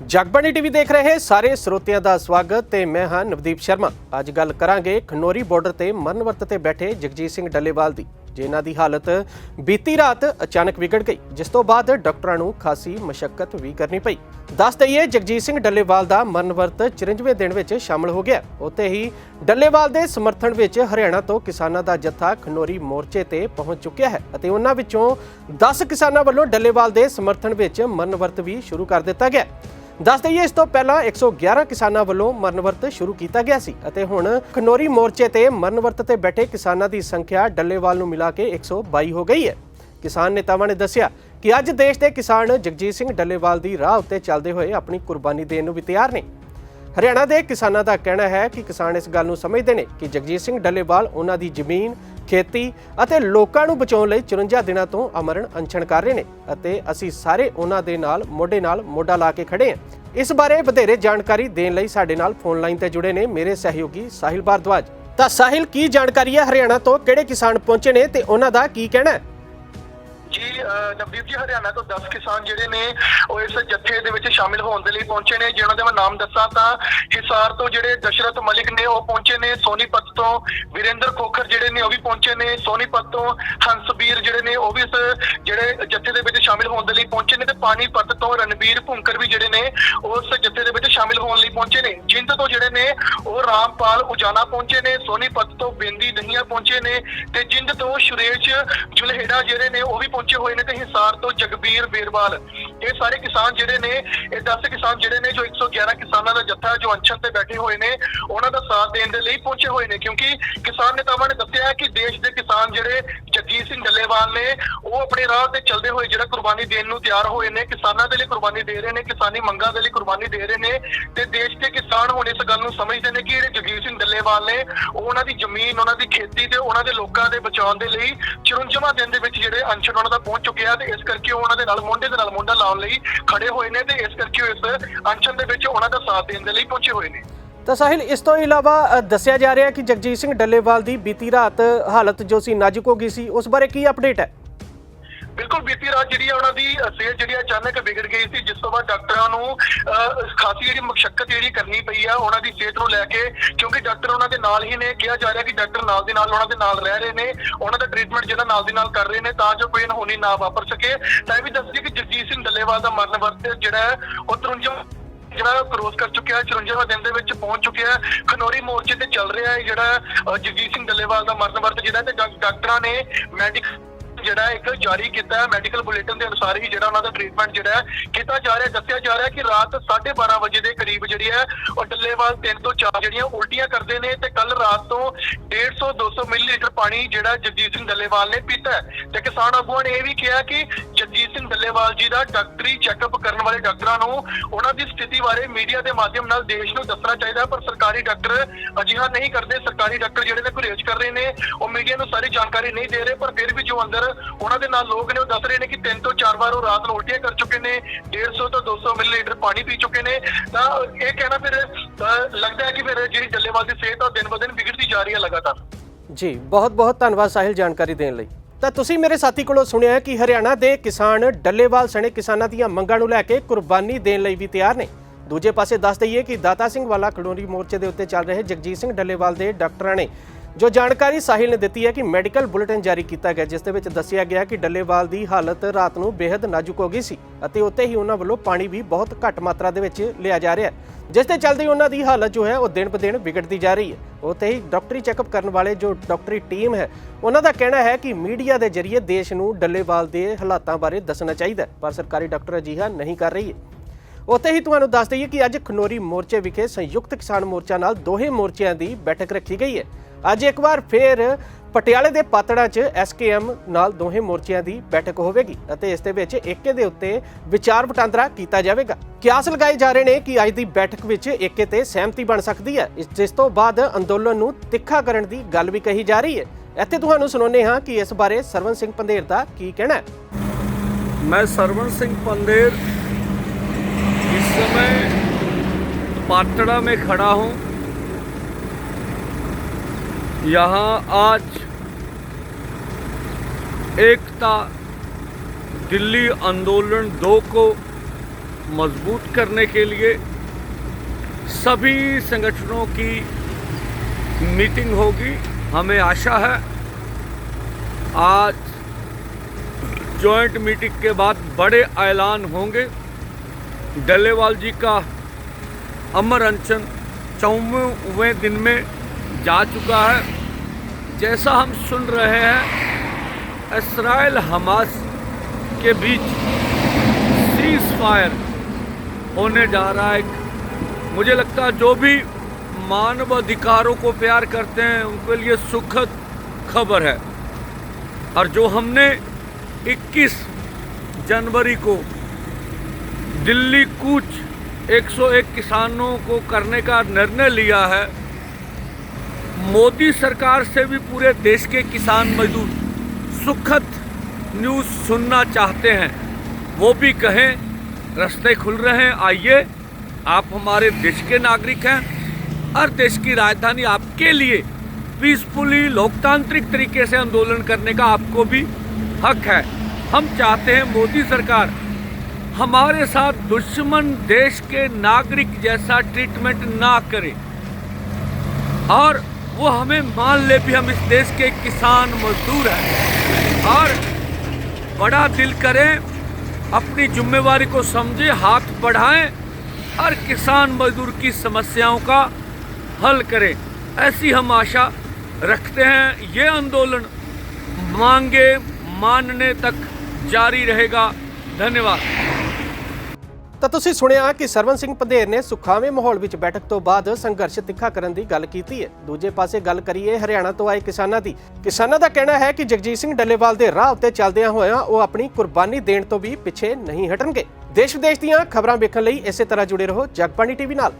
Jagbani TV ਦੇਖ ਰਹੇ ਸਾਰੇ ਸਰੋਤਿਆਂ ਦਾ ਸਵਾਗਤ ਤੇ ਮੈਂ ਹਾਂ ਨਵਦੀਪ ਸ਼ਰਮਾ। ਅੱਜ ਗੱਲ ਕਰਾਂਗੇ ਖਨੋਰੀ ਬਾਰਡਰ ਤੇ ਮਰਨ ਵਰਤ ਤੇ ਬੈਠੇ ਜਗਜੀਤ ਸਿੰਘ ਡੱਲੇਵਾਲ ਦੀ, ਜਿਨ੍ਹਾਂ ਦੀ ਹਾਲਤ ਬੀਤੀ ਰਾਤ ਅਚਾਨਕ ਵਿਗੜ ਗਈ, ਜਿਸ ਤੋਂ ਬਾਅਦ ਡਾਕਟਰਾਂ ਨੂੰ ਖਾਸੀ ਮਸ਼ੱਕਤ ਵੀ ਕਰਨੀ ਪਈ। ਦੱਸ ਦਈਏ, ਜਗਜੀਤ ਸਿੰਘ ਡੱਲੇਵਾਲ ਦਾ ਮਰਨ ਵਰਤ 94ਵੇਂ ਦਿਨ ਵਿੱਚ ਸ਼ਾਮਲ ਹੋ ਗਿਆ। ਉੱਥੇ ਹੀ ਡੱਲੇਵਾਲ ਦੇ ਸਮਰਥਨ ਵਿੱਚ ਹਰਿਆਣਾ ਤੋਂ ਕਿਸਾਨਾਂ ਦਾ ਜੱਥਾ ਖਨੋਰੀ ਮੋਰਚੇ ਤੇ ਪਹੁੰਚ ਚੁੱਕਿਆ ਹੈ ਅਤੇ ਉਹਨਾਂ ਵਿੱਚੋਂ 10 ਕਿਸਾਨਾਂ ਵੱਲੋਂ ਡੱਲੇਵਾਲ ਦੇ ਸਮਰਥਨ ਵਿੱਚ ਮਰਨ ਵਰਤ ਵੀ ਸ਼ੁਰੂ ਕਰ ਦਿੱਤਾ ਗਿਆ। ਦੱਸ ਦਈਏ, ਇਸ ਤੋਂ ਪਹਿਲਾਂ 111 ਕਿਸਾਨਾਂ ਵੱਲੋਂ ਮਰਨਵਰਤ ਸ਼ੁਰੂ ਕੀਤਾ ਗਿਆ ਸੀ ਅਤੇ ਹੁਣ ਖਨੋਰੀ ਮੋਰਚੇ ਤੇ ਮਰਨ ਵਰਤ ਤੇ ਬੈਠੇ ਕਿਸਾਨਾਂ ਦੀ ਸੰਖਿਆ ਡੱਲੇਵਾਲ ਨੂੰ ਮਿਲਾ ਕੇ 122 ਹੋ ਗਈ ਹੈ। ਕਿਸਾਨ ਨੇਤਾਵਾਂ ਨੇ ਦੱਸਿਆ ਕਿ ਅੱਜ ਦੇਸ਼ ਦੇ ਕਿਸਾਨ ਜਗਜੀਤ ਸਿੰਘ ਡੱਲੇਵਾਲ ਦੀ ਰਾਹ ਉੱਤੇ ਚੱਲਦੇ ਹੋਏ ਆਪਣੀ ਕੁਰਬਾਨੀ ਦੇਣ ਨੂੰ ਵੀ ਤਿਆਰ ਨੇ। ਹਰਿਆਣਾ ਦੇ ਕਿਸਾਨਾਂ ਦਾ ਕਹਿਣਾ ਹੈ ਕਿ ਕਿਸਾਨ ਇਸ ਗੱਲ ਨੂੰ ਸਮਝਦੇ ਨੇ ਕਿ ਜਗਜੀਤ ਸਿੰਘ ਡੱਲੇਵਾਲ ਉਹਨਾਂ ਦੀ ਜ਼ਮੀਨ, ਖੇਤੀ ਅਤੇ ਲੋਕਾਂ ਨੂੰ ਬਚਾਉਣ ਲਈ 54 ਦਿਨਾਂ ਤੋਂ ਅਮਰਨ ਅਨਸ਼ਨ ਕਰ ਰਹੇ ਨੇ ਅਤੇ ਅਸੀਂ ਸਾਰੇ ਉਹਨਾਂ ਦੇ ਨਾਲ, ਮੋਢੇ ਨਾਲ ਮੋਢਾ ਲਾ ਕੇ ਖੜੇ ਹਾਂ। ਇਸ ਬਾਰੇ ਵਧੇਰੇ ਜਾਣਕਾਰੀ ਦੇਣ ਲਈ ਸਾਡੇ ਨਾਲ ਫੋਨ ਲਾਈਨ ਤੇ ਜੁੜੇ ਨੇ ਮੇਰੇ ਸਹਿਯੋਗੀ ਸਾਹਿਲ ਭਾਰਦਵਾਜ। ਤਾਂ ਸਾਹਿਲ, ਕੀ ਜਾਣਕਾਰੀ ਹੈ ਹਰਿਆਣਾ ਤੋਂ? ਕਿਹੜੇ ਕਿਸਾਨ ਪਹੁੰਚੇ ਨੇ ਤੇ ਉਹਨਾਂ ਦਾ ਕੀ ਕਹਿਣਾ ਹੈ? ਜੀ, ਅਹ, ਨਵਦੀਪ ਜੀ, ਹਰਿਆਣਾ ਤੋਂ 10 ਕਿਸਾਨ ਜਿਹੜੇ ਨੇ, ਉਹ ਇਸ ਜੱਥੇ ਦੇ ਵਿੱਚ ਸ਼ਾਮਿਲ ਹੋਣ ਦੇ ਲਈ ਪਹੁੰਚੇ ਨੇ। ਜਿਹਨਾਂ ਦਾ ਮੈਂ ਨਾਮ ਦੱਸਾਂ ਤਾਂ ਹਿਸਾਰ ਤੋਂ ਜਿਹੜੇ ਦਸ਼ਰਥ ਮਲਿਕ ਨੇ, ਉਹ ਪਹੁੰਚੇ ਨੇ। ਸੋਨੀਪਤ ਤੋਂ ਵੀਰੇਂਦਰ ਖੋਖਰ ਜਿਹੜੇ ਨੇ, ਉਹ ਵੀ ਪਹੁੰਚੇ ਨੇ। ਸੋਨੀਪਤ ਤੋਂ ਹੰਸਬੀਰ ਜਿਹੜੇ ਨੇ, ਉਹ ਵੀ ਇਸ ਜਿਹੜੇ ਜੱਥੇ ਦੇ ਵਿੱਚ ਸ਼ਾਮਿਲ ਹੋਣ ਦੇ ਲਈ ਪਹੁੰਚੇ ਨੇ। ਤੇ ਪਾਣੀਪਤ ਤੋਂ ਰਣਬੀਰ ਭੁੰਕਰ ਵੀ ਜਿਹੜੇ ਨੇ ਉਸ ਜੱਥੇ ਦੇ ਵਿੱਚ ਸ਼ਾਮਿਲ ਹੋਣ ਲਈ ਪਹੁੰਚੇ ਨੇ। ਜਿੰਦ ਤੋਂ ਜਿਹੜੇ ਨੇ, ਉਹ ਰਾਮਪਾਲ ਉਜਾਲਾ ਪਹੁੰਚੇ ਨੇ। ਸੋਨੀਪਤ ਤੋਂ ਬੇਂਦੀ ਦਹੀਆ ਪਹੁੰਚੇ ਨੇ। ਤੇ ਜਿੰਦ ਤੋਂ ਸੁਰੇਸ਼ ਜੁਲਹੇੜਾ ਜਿਹੜੇ ਨੇ, ਉਹ ਵੀ ਪਹੁੰਚੇ ਹੋਏ ਨੇ ਤੇ ਹਿਸਾਰ ਤੋਂ ਜਗਬੀਰ ਬੇਰਵਾਲ ਇਹ ਸਾਰੇ ਕਿਸਾਨ ਜਿਹੜੇ ਨੇ, ਇਹ 10 ਕਿਸਾਨ ਜਿਹੜੇ ਨੇ ਜੋ 111 ਕਿਸਾਨਾਂ ਦਾ ਜੱਥਾ, ਜੋ ਅੰਸ਼ਨ ਤੇ ਬੈਠੇ ਹੋਏ ਨੇ, ਉਹਨਾਂ ਦਾ ਸਾਥ ਦੇਣ ਦੇ ਲਈ ਪਹੁੰਚੇ ਹੋਏ ਨੇ। ਕਿਉਂਕਿ ਕਿਸਾਨ ਨੇਤਾਵਾਂ ਨੇ ਦੱਸਿਆ ਹੈ ਕਿ ਦੇਸ਼ ਦੇ ਕਿਸਾਨ ਜਿਹੜੇ ਜਗਜੀਤ ਸਿੰਘ ਡੱਲੇਵਾਲ ਨੇ, ਉਹ ਆਪਣੇ ਰਾਹ ਤੇ ਚੱਲਦੇ ਹੋਏ ਜਿਹੜਾ ਕੁਰਬਾਨੀ ਦੇਣ ਨੂੰ ਤਿਆਰ ਹੋਏ ਨੇ, ਕਿਸਾਨਾਂ ਦੇ ਲਈ ਕੁਰਬਾਨੀ ਦੇ ਰਹੇ ਨੇ, ਕਿਸਾਨੀ ਮੰਗਾਂ ਦੇ ਲਈ ਕੁਰਬਾਨੀ ਦੇ ਰਹੇ ਨੇ ਤੇ ਦੇਸ਼ ਦੇ ਕਿਸਾਨ ਹੁਣ ਇਸ ਗੱਲ ਨੂੰ ਸਮਝਦੇ ਨੇ ਕਿ ਜਿਹੜੇ ਜਗਜੀਤ ਸਿੰਘ ਡੱਲੇਵਾਲ ਨੇ ਉਹਨਾਂ ਦੀ ਜ਼ਮੀਨ, ਉਹਨਾਂ ਦੀ ਖੇਤੀ ਤੇ ਉਹਨਾਂ ਦੇ ਲੋਕਾਂ ਦੇ ਬਚਾਉਣ ਦੇ ਲਈ 54 ਦਿਨ ਦੇ ਵਿੱਚ ਜਿਹੜੇ ਅੰਸ਼ਨ ਉਹਨਾਂ ਦਾ ਪਹੁੰਚ ਚੁੱਕਿਆ ਤੇ ਇਸ ਕਰਕੇ ਉਹਨਾਂ ਦੇ ਨਾਲ ਮੋਢੇ ਦੇ ਨਾਲ ਮੋਢਾ ਲਾਉਣ ਲਈ ਖੜੇ ਹੋਏ ਨੇ ਤੇ ਇਸ ਕਰਕੇ ਉਹ ਇਸ ਅੰਸ਼ਨ ਦੇ ਵਿੱਚ ਉਹਨਾਂ ਦਾ ਸਾਥ ਦੇਣ ਦੇ ਲਈ ਪਹੁੰਚੇ ਹੋਏ ਨੇ। ਤਾਂ ਸਾਹਿਲ, ਇਸ ਤੋਂ ਇਲਾਵਾ ਦੱਸਿਆ ਜਾ ਰਿਹਾ ਕਿ ਜਗਜੀਤ ਸਿੰਘ ਡੱਲੇਵਾਲ ਦੀ ਬੀਤੀ ਰਾਤ ਹਾਲਤ ਜੋ ਸੀ ਨਾਜ਼ੁਕ ਹੋ ਗਈ ਸੀ, ਉਸ ਬਾਰੇ ਕੀ ਅਪਡੇਟ ਹੈ? ਬਿਲਕੁਲ ਬੀਤੀ ਰਾਤ ਜਿਹੜੀ ਆ ਉਹਨਾਂ ਦੀ ਸਿਹਤ ਜਿਹੜੀ ਆ ਅਚਾਨਕ ਵਿਗੜ ਗਈ ਸੀ, ਜਿਸ ਤੋਂ ਬਾਅਦ ਡਾਕਟਰਾਂ ਨੂੰ ਖਾਸੀ ਜਿਹੜੀ ਮਸ਼ੱਕਤ ਜਿਹੜੀ ਕਰਨੀ ਪਈ ਆ, ਉਹਨਾਂ ਦੀ ਸਿਹਤ ਨੂੰ ਲੈ ਕੇ, ਕਿਉਂਕਿ ਡਾਕਟਰ ਉਹਨਾਂ ਦੇ ਨਾਲ ਹੀ ਨੇ, ਕਿਹਾ ਜਾ ਰਿਹਾ ਕਿ ਡਾਕਟਰ ਨਾਲ ਦੇ ਨਾਲ, ਉਹਨਾਂ ਦੇ ਨਾਲ ਰਹਿ ਰਹੇ ਨੇ, ਉਹਨਾਂ ਦਾ ਟ੍ਰੀਟਮੈਂਟ ਜਿਹੜਾ ਨਾਲ ਦੀ ਨਾਲ ਕਰ ਰਹੇ ਨੇ, ਤਾਂ ਜੋ ਕੋਈ ਅਣਹੋਣੀ ਨਾ ਵਾਪਰ ਸਕੇ। ਤਾਂ ਇਹ ਵੀ ਦੱਸ ਦਈਏ ਕਿ ਜਗਜੀਤ ਸਿੰਘ ਡੱਲੇਵਾਲ ਦਾ ਮਰਨ ਵਰਤ ਜਿਹੜਾ ਹੈ, ਉਹ 53 ਜਿਹੜਾ ਕਰੋਸ ਕਰ ਚੁੱਕਿਆ ਹੈ 54 ਦਿਨ ਦੇ ਵਿੱਚ ਪਹੁੰਚ ਚੁੱਕਿਆ ਹੈ। ਖਨੋਰੀ ਮੋਰਚੇ ਤੇ ਚੱਲ ਰਿਹਾ ਹੈ ਜਿਹੜਾ ਜਗਜੀਤ ਸਿੰਘ ਡੱਲੇਵਾਲ ਦਾ ਮਰਨ ਵਰਤ ਜਿਹੜਾ ਤੇ ਡਾਕਟਰਾਂ ਨੇ ਮੈਡੀਕਲ ਜਿਹੜਾ ਇੱਕ ਜਾਰੀ ਕੀਤਾ ਹੈ ਮੈਡੀਕਲ ਬੁਲੇਟਿਨ ਦੇ ਅਨੁਸਾਰ ਹੀ ਜਿਹੜਾ ਉਹਨਾਂ ਦਾ ਟ੍ਰੀਟਮੈਂਟ ਜਿਹੜਾ ਹੈ, ਕੀਤਾ ਜਾ ਰਿਹਾ, ਦੱਸਿਆ ਜਾ ਰਿਹਾ ਕਿ ਰਾਤ 12:30 ਵਜੇ ਦੇ ਕਰੀਬ ਜਿਹੜੀ ਹੈ, ਉਹ ਡੱਲੇਵਾਲ 3 ਤੋਂ 4 ਜਿਹੜੀਆਂ ਉਲਟੀਆਂ ਕਰਦੇ ਨੇ ਤੇ ਕੱਲ ਰਾਤ ਤੋਂ 150 200 ਮਿਲੀਲੀਟਰ ਪਾਣੀ ਜਿਹੜਾ ਜਗਜੀਤ ਸਿੰਘ ਡੱਲੇਵਾਲ ਨੇ ਪੀਤਾ ਹੈ। ਤੇ ਕਿਸਾਨ ਆਗੂਆਂ ਨੇ ਇਹ ਵੀ ਕਿਹਾ ਕਿ ਜਗਜੀਤ ਸਿੰਘ ਡੱਲੇਵਾਲ ਜੀ ਦਾ ਡਾਕਟਰੀ ਚੈੱਕਅਪ ਕਰਨ ਵਾਲੇ ਡਾਕਟਰਾਂ ਨੂੰ ਉਹਨਾਂ ਦੀ ਸਥਿਤੀ ਬਾਰੇ ਮੀਡੀਆ ਦੇ ਮਾਧਿਅਮ ਨਾਲ ਦੇਸ਼ ਨੂੰ ਦੱਸਣਾ ਚਾਹੀਦਾ ਪਰ ਸਰਕਾਰੀ ਡਾਕਟਰ ਅਜਿਹਾ ਨਹੀਂ ਕਰਦੇ। ਸਰਕਾਰੀ ਡਾਕਟਰ ਜਿਹੜੇ ਨੇ ਗੁਰੇਜ਼ ਕਰ ਰਹੇ ਨੇ ਉਹ ਮੀਡੀਆ ਨੂੰ ਸਾਰੀ ਜਾਣਕਾਰੀ ਨਹੀਂ ਦੇ ਰਹੇ ਪਰ ਫਿਰ ਵੀ ਜੋ ਅੰਦਰ ਉਹਨਾਂ ਦੇ ਨਾਲ ਲੋਕ ਨੇ ਉਹ ਦੱਸ ਰਹੇ ਨੇ ਕਿ ਤਿੰਨ ਤੋਂ ਚਾਰ ਵਾਰ ਉਹ ਰਾਤ ਨੂੰ ਉਲਟੀਆਂ ਕਰ ਚੁੱਕੇ ਨੇ 150 ਤੋਂ 200 ਮਿਲੀਲੀਟਰ ਪਾਣੀ ਪੀ ਚੁੱਕੇ ਨੇ। ਤਾਂ ਇਹ ਕਹਿਣਾ ਫਿਰ ਅਹ, ਲੱਗਦਾ ਹੈ ਕਿ ਫਿਰ ਜਿਹੜੀ ਡੱਲੇਵਾਲ ਦੀ ਸਿਹਤ ਆ ਦਿਨ ਬ ਦਿਨ ਵਿਗੜਦੀ ਜਾ ਰਹੀ ਹੈ ਲਗਾਤਾਰ। ਜੀ ਬਹੁਤ ਬਹੁਤ ਧੰਨਵਾਦ ਸਾਹਿਲ ਜਾਣਕਾਰੀ ਦੇਣ ਲਈ। ਤਾਂ ਤੁਸੀਂ ਮੇਰੇ ਸਾਥੀ ਕੋਲੋਂ ਸੁਣਿਆ ਕਿ ਹਰਿਆਣਾ ਦੇ ਕਿਸਾਨ ਡੱਲੇਵਾਲ ਸਣੇ ਕਿਸਾਨਾਂ ਦੀਆਂ ਮੰਗਾਂ ਨੂੰ ਲੈ ਕੇ ਕੁਰਬਾਨੀ ਦੇਣ ਲਈ ਵੀ ਤਿਆਰ ਨੇ। ਦੂਜੇ ਪਾਸੇ ਦੱਸ ਦਈਏ ਕਿ ਦਾਤਾ ਸਿੰਘ ਵਾਲਾ ਖਡੋਰੀ ਮੋਰਚੇ ਦੇ ਉੱਤੇ ਚੱਲ ਰਹੇ ਜਗਜੀਤ ਸਿੰਘ ਡੱਲੇਵਾਲ ਦੇ ਡਾਕਟਰਾਂ ਨੇ ਜੋ ਜਾਣਕਾਰੀ ਸਾਹਿਲ ਨੇ ਦਿੱਤੀ ਹੈ ਕਿ ਮੈਡੀਕਲ ਬੁਲੇਟਿਨ ਜਾਰੀ ਕੀਤਾ ਗਿਆ, ਜਿਸ ਦੇ ਵਿੱਚ ਦੱਸਿਆ ਗਿਆ ਕਿ ਡੱਲੇਵਾਲ ਦੀ ਹਾਲਤ ਰਾਤ ਨੂੰ ਬੇहद ਨਾਜ਼ੁਕ ਹੋ ਗਈ ਸੀ ਅਤੇ ਉੱਤੇ ਹੀ ਉਹਨਾਂ ਵੱਲੋਂ ਪਾਣੀ ਵੀ ਬਹੁਤ ਘੱਟ ਮਾਤਰਾ ਦੇ ਵਿੱਚ ਲਿਆ ਜਾ ਰਿਹਾ ਹੈ। ਜਿਸ ਦੇ ਚਲਦੇ ਉਹਨਾਂ ਦੀ ਹਾਲਤ ਜੋ ਹੈ, ਉਹ ਦਿਨ ਬ ਦਿਨ ਵਿਗੜਦੀ ਜਾ ਰਹੀ ਹੈ। ਉੱਥੇ ਹੀ ਡਾਕਟਰੀ ਚੈੱਕਅਪ ਕਰਨ ਵਾਲੇ ਜੋ ਡਾਕਟਰੀ ਟੀਮ ਹੈ, ਉਹਨਾਂ ਦਾ ਕਹਿਣਾ ਹੈ ਕਿ ਮੀਡੀਆ ਦੇ ਜ਼ਰੀਏ ਦੇਸ਼ ਨੂੰ ਡੱਲੇਵਾਲ ਦੇ ਹਾਲਾਤਾਂ ਬਾਰੇ ਦੱਸਣਾ ਚਾਹੀਦਾ ਪਰ ਸਰਕਾਰੀ ਡਾਕਟਰ ਅਜਿਹਾ ਨਹੀਂ ਕਰ ਰਹੀ ਹੈ। ਉੱਥੇ ਹੀ ਤੁਹਾਨੂੰ ਦੱਸ ਦਈਏ ਕਿ ਅੱਜ ਖਨੋਰੀ ਮੋਰਚੇ ਵਿਖੇ ਸੰਯੁਕਤ ਕਿਸਾਨ ਮੋਰਚਾ ਨਾਲ ਦੋਹੇ ਮੋਰਚਿਆਂ ਦੀ ਬੈਠਕ ਰੱਖੀ ਗਈ ਹੈ। ਅੱਜ ਇੱਕ ਵਾਰ ਫੇਰ ਪਟਿਆਲੇ ਦੇ ਪਾਤੜਾ 'ਚ ਐਸਕੇਐਮ ਨਾਲ ਦੋਹੇ ਮੋਰਚਿਆਂ ਦੀ ਬੈਠਕ ਹੋਵੇਗੀ ਅਤੇ ਇਸ ਦੇ ਵਿੱਚ ਏਕੇ ਦੇ ਉੱਤੇ ਵਿਚਾਰ ਵਟਾਂਦਰਾ ਕੀਤਾ ਜਾਵੇਗਾ ਕਿਆਸ ਲਗਾਏ ਜਾ ਰਹੇ ਨੇ ਕਿ ਅੱਜ ਦੀ ਬੈਠਕ ਵਿੱਚ ਏਕੇ ਤੇ ਸਹਿਮਤੀ ਬਣ ਸਕਦੀ ਹੈ ਇਸ ਜਿਸ ਤੋਂ ਬਾਅਦ ਅੰਦੋਲਨ ਨੂੰ ਤਿੱਖਾ ਕਰਨ ਦੀ ਗੱਲ ਵੀ ਕਹੀ ਜਾ ਰਹੀ ਹੈ ਇੱਥੇ ਤੁਹਾਨੂੰ ਸੁਣਾਉਂਦੇ ਹਾਂ ਕਿ ਇਸ ਬਾਰੇ ਸਰਵਨ ਸਿੰਘ ਪੰਧੇਰ ਦਾ ਕੀ ਕਹਿਣਾ ਹੈ मैं सरवण सिंह पंदेर इस समय पाटड़ा में खड़ा हूँ यहाँ आज एकता, दिल्ली आंदोलन दो को मज़बूत करने के लिए सभी संगठनों की मीटिंग होगी। हमें आशा है, आज जॉइंट मीटिंग के बाद बड़े ऐलान होंगे। डल्लेवाल जी का अमर अनशन चौवें दिन में जा चुका है। जैसा हम सुन रहे हैं, इसराइल हमास के बीच सीज फायर होने जा रहा है। मुझे लगता है जो भी मानव अधिकारों को प्यार करते हैं, उनके लिए सुखद खबर है। और जो हमने 21 जनवरी को दिल्ली कूच 101 किसानों को करने का निर्णय लिया है मोदी सरकार से भी पूरे देश के किसान मजदूर सुखद न्यूज़ सुनना चाहते हैं। वो भी कहें, रास्ते खुल रहे हैं। आइए, आप हमारे देश के नागरिक हैं और देश की राजधानी आपके लिए पीसफुली लोकतांत्रिक तरीके से आंदोलन करने का आपको भी हक है। हम चाहते हैं मोदी सरकार हमारे साथ दुश्मन देश के नागरिक जैसा ट्रीटमेंट ना करे। और वो हमें मान ले भी हम इस देश के किसान मजदूर हैं। और बड़ा दिल करें, अपनी जिम्मेवारी को समझे, हाथ बढ़ाएँ, और किसान मजदूर की समस्याओं का हल करें। ऐसी हम आशा रखते हैं, ये आंदोलन मांगे, मानने तक जारी रहेगा। धन्यवाद। ਤਾਂ ਤੁਸੀਂ ਸੁਣਿਆ ਕਿ ਸਰਵਨ ਸਿੰਘ ਪੰਧੇਰ ਨੇ ਸੁਖਾਵੇਂ ਮਾਹੌਲ ਵਿੱਚ ਬੈਠਕ ਤੋਂ ਬਾਅਦ ਸੰਘਰਸ਼ ਤਿੱਖਾ ਕਰਨ ਦੀ ਗੱਲ ਕੀਤੀ ਹੈ। ਦੂਜੇ ਪਾਸੇ ਗੱਲ ਕਰੀਏ ਹਰਿਆਣਾ ਤੋਂ ਆਏ ਕਿਸਾਨਾਂ ਦੀ। ਕਿਸਾਨਾਂ ਦਾ ਕਹਿਣਾ ਹੈ ਕਿ ਜਗਜੀਤ ਸਿੰਘ ਡੱਲੇਵਾਲ ਦੇ ਰਾਹ ਉੱਤੇ ਚੱਲਦਿਆਂ ਹੋਇਆਂ ਉਹ ਆਪਣੀ ਕੁਰਬਾਨੀ ਦੇਣ ਤੋਂ ਵੀ ਪਿੱਛੇ ਨਹੀਂ ਹਟਣਗੇ। ਦੇਸ਼ ਵਿਦੇਸ਼ ਦੀਆਂ ਖਬਰਾਂ ਵੇਖਣ ਲਈ ਇਸੇ ਤਰ੍ਹਾਂ ਜੁੜੇ ਰਹੋ ਜਗਬਾਣੀ ਟੀਵੀ ਨਾਲ।